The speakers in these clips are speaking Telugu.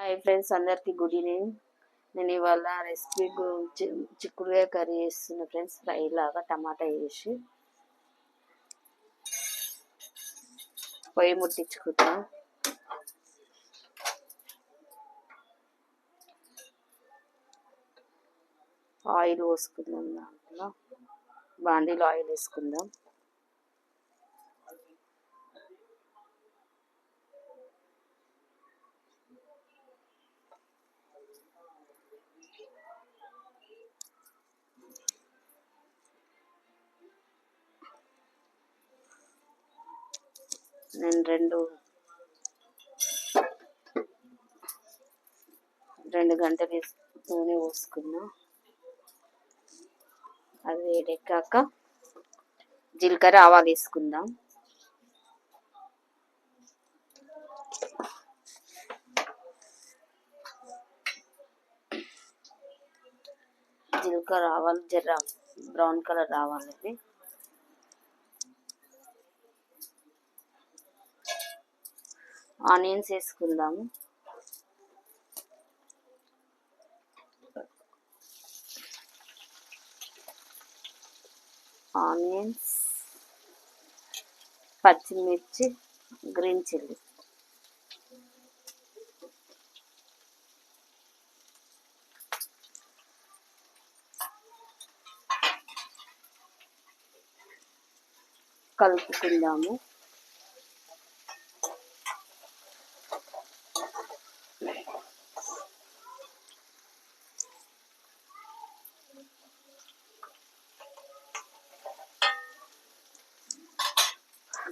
హాయ్ ఫ్రెండ్స్ అందరికీ గుడ్ ఈవినింగ్. నేను ఇవాళ రెసిపీ గురించి కర్రీ చేస్తున్న ఫ్రెండ్స్ ఫ్రై లాగా టమాటా వేసి. పొయ్యి ముట్టించుకుంటాం ఆయిల్ పోసుకుందాం దాంట్లో. బాండీలో ఆయిల్ వేసుకుందాం. నేను రెండు రెండు గంటలు నూనె పోసుకున్నా. అది వేడెక్కాక జీలకర్ర ఆవాలు వేసుకుందాం. జీలకర్ర ఆవాలు జర్ర బ్రౌన్ కలర్ రావాలి. ఆనియన్స్ వేసుకుందాము ఆనియన్స్ పచ్చిమిర్చి గ్రీన్ చిల్లీ. కలుపుకుందాము.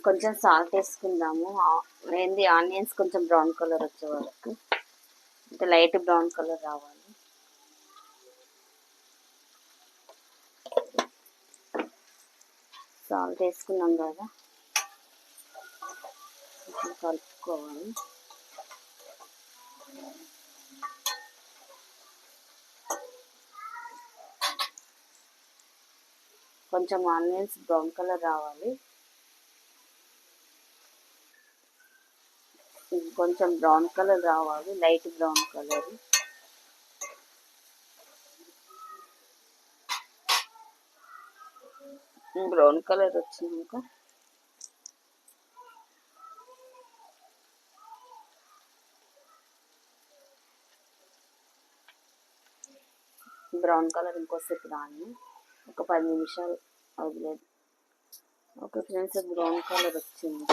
కొంచెం సాల్ట్ వేసుకుందాము. ఏంది ఆనియన్స్ కొంచెం బ్రౌన్ కలర్ వచ్చే వరకు. అంటే లైట్ బ్రౌన్ కలర్ రావాలి. సాల్ట్ వేసుకున్నాం కదా. కలుపుకోవాలి. కొంచెం ఆనియన్స్ బ్రౌన్ కలర్ రావాలి. కొంచెం బ్రౌన్ కలర్ రావాలి light brown colour. Brown colour వచ్చినాక. బ్రౌన్ కలర్ ఇంకోసేపు రాను. ఒక పది నిమిషాలు వదిలేదు. ఓకే ఫ్రెండ్స్ బ్రౌన్ కలర్ వచ్చింది.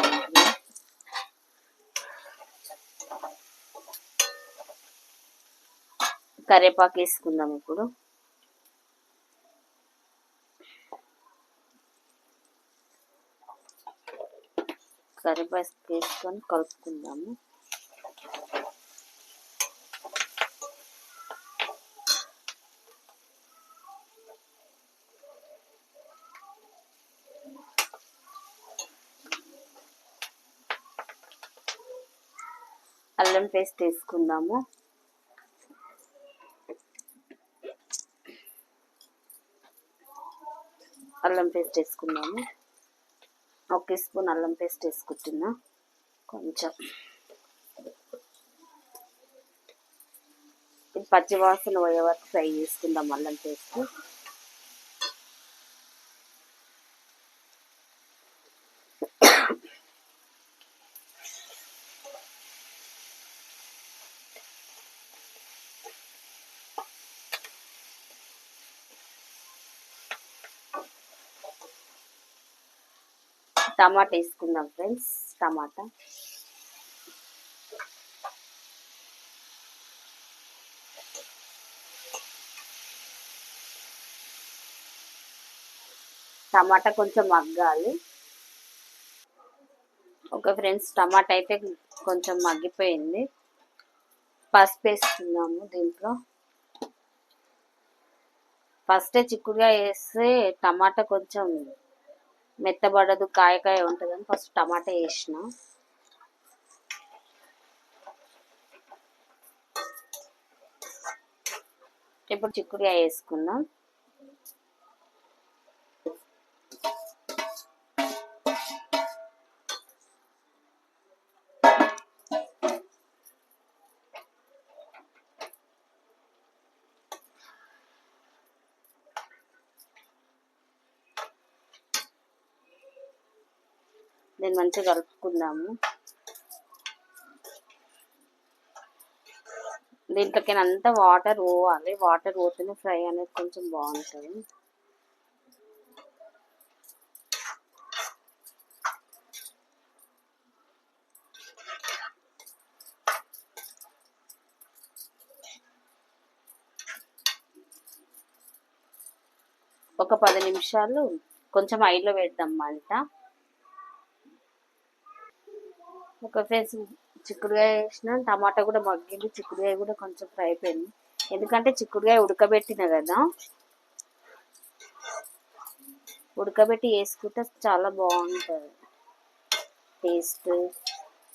కరివేపాకు వేసుకుందాం ఇప్పుడు. కరివేపాకు వేసుకొని కలుపుకుందాము. అల్లం పేస్ట్ వేసుకుందాము. అల్లం పేస్ట్ వేసుకున్నాము ఒక స్పూన్ అల్లం పేస్ట్ వేసుకుంటున్నా. కొంచెం. పచ్చి వాసన పోయే వరకు ఫ్రై చేసుకుందాం అల్లం పేస్ట్. టమాటా వేసుకుందాం ఫ్రెండ్స్ టమాటా. టమాటా కొంచెం మగ్గాలి. ఓకే ఫ్రెండ్స్ టమాటా అయితే కొంచెం మగ్గిపోయింది. పసుపు వేసుకుందాము దీంట్లో. ఫస్టే చిక్కుడుగా వేస్తే టమాటా కొంచెం మెత్తబడదు కాయకాయ ఉంటుందని ఫస్ట్ టమాటా వేసిన. ఇప్పుడు చిక్కుడుగా వేసుకుందాం. దీన్ని మంచిగా కలుపుకుందాము. దీంట్లోకి అంతా వాటర్ పోవాలి. వాటర్ పోతేనే ఫ్రై అనేది కొంచెం బాగుంటుంది. ఒక పది నిమిషాలు కొంచెం ఐలో పెడదాం మంట. ఒక ఫ్రెండ్స్ చిక్కుడుకాయ వేసిన టమాటా కూడా మగ్గింది చిక్కుడుకాయ కూడా కొంచెం ఫ్రై అయిపోయింది. ఎందుకంటే చిక్కుడుకాయ ఉడకబెట్టిన కదా. ఉడకబెట్టి వేసుకుంటే చాలా బాగుంటుంది. టేస్ట్.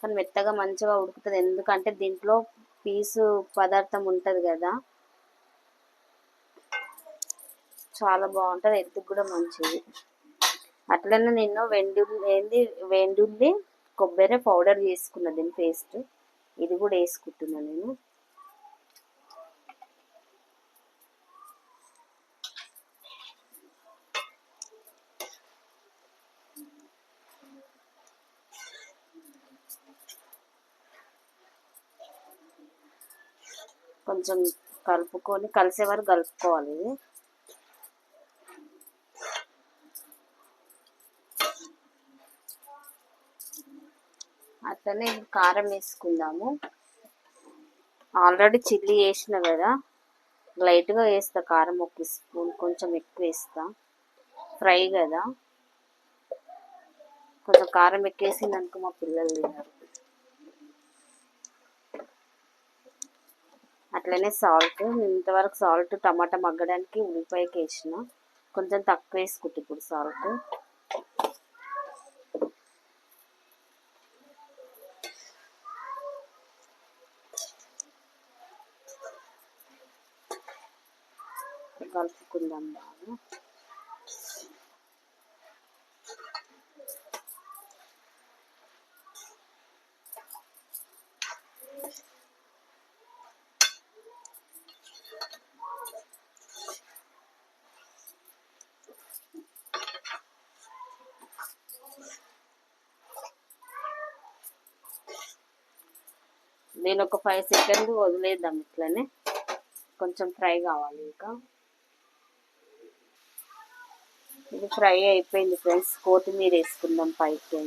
కానీ మెత్తగా మంచిగా ఉడుకుతుంది. ఎందుకంటే దీంట్లో పీసు పదార్థం ఉంటుంది కదా. చాలా బాగుంటుంది. హెల్త్కి కూడా మంచిది. అట్లనే నేను వెండుల్లి ఏంది? వెండుల్లి కొబ్బరి పౌడర్ చేసుకున్న దీని పేస్ట్. ఇది కూడా వేసుకుంటున్నా నేను. కొంచెం కలుపుకొని కలిసే వరకు కలుపుకోవాలి. ఇది అట్లనే కారం వేసుకుందాము. ఆల్రెడీ చిల్లీ వేసిన కదా. లైట్గా వేస్తా కారం ఒక స్పూన్ కొంచెం ఎక్కువ వేస్తా. ఫ్రై కదా. కొంచెం కారం ఎక్కేసింది అనుకో మా పిల్లలు తిన్నారు అట్లనే సాల్ట్ ఇంతవరకు సాల్ట్ టమాటా మగ్గడానికి ఉల్లిపాయకి వేసిన. కొంచెం తక్కువ వేసుకుంటే ఇప్పుడు సాల్ట్. కలుపుకుందాం బాగా. నేను ఒక ఫైవ్ సెకండ్ వదిలేద్దాం ఇట్లనే. కొంచెం ఫ్రై కావాలి ఇంకా. ఇది ఫ్రై అయిపోయింది ఫ్రెండ్స్. కొత్తిమీర వేసుకుందాం పైకి.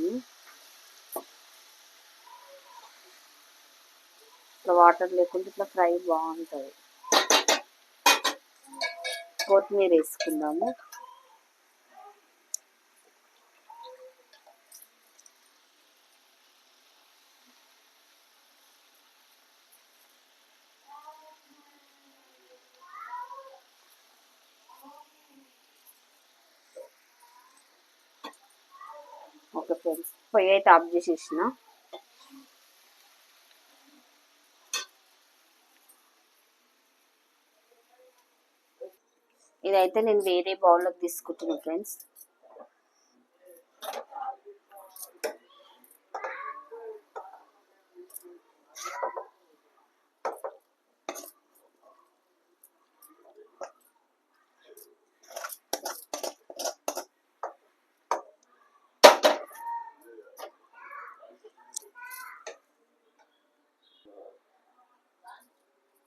ఇట్లా వాటర్ లేకుండా ఇట్లా ఫ్రై బాగుంటుంది. కొత్తిమీర వేసుకుందాము. ఓకే ఫ్రెండ్స్ పొయ్యి అయితే ఆఫ్ చేసేసిన. ఇదైతే నేను వేరే బౌల్లోకి తీసుకుంటున్నాను ఫ్రెండ్స్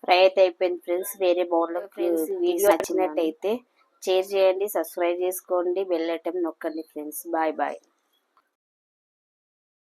ఫ్రై అయితే అయిపోయింది ఫ్రెండ్స్. వేరే బౌల్లో ఫ్రెండ్స్ వీడియో నచ్చినట్టయితే షేర్ చేయండి సబ్స్క్రైబ్ చేసుకోండి బెల్ ఐటమ్ నొక్కండి ఫ్రెండ్స్. Bye bye.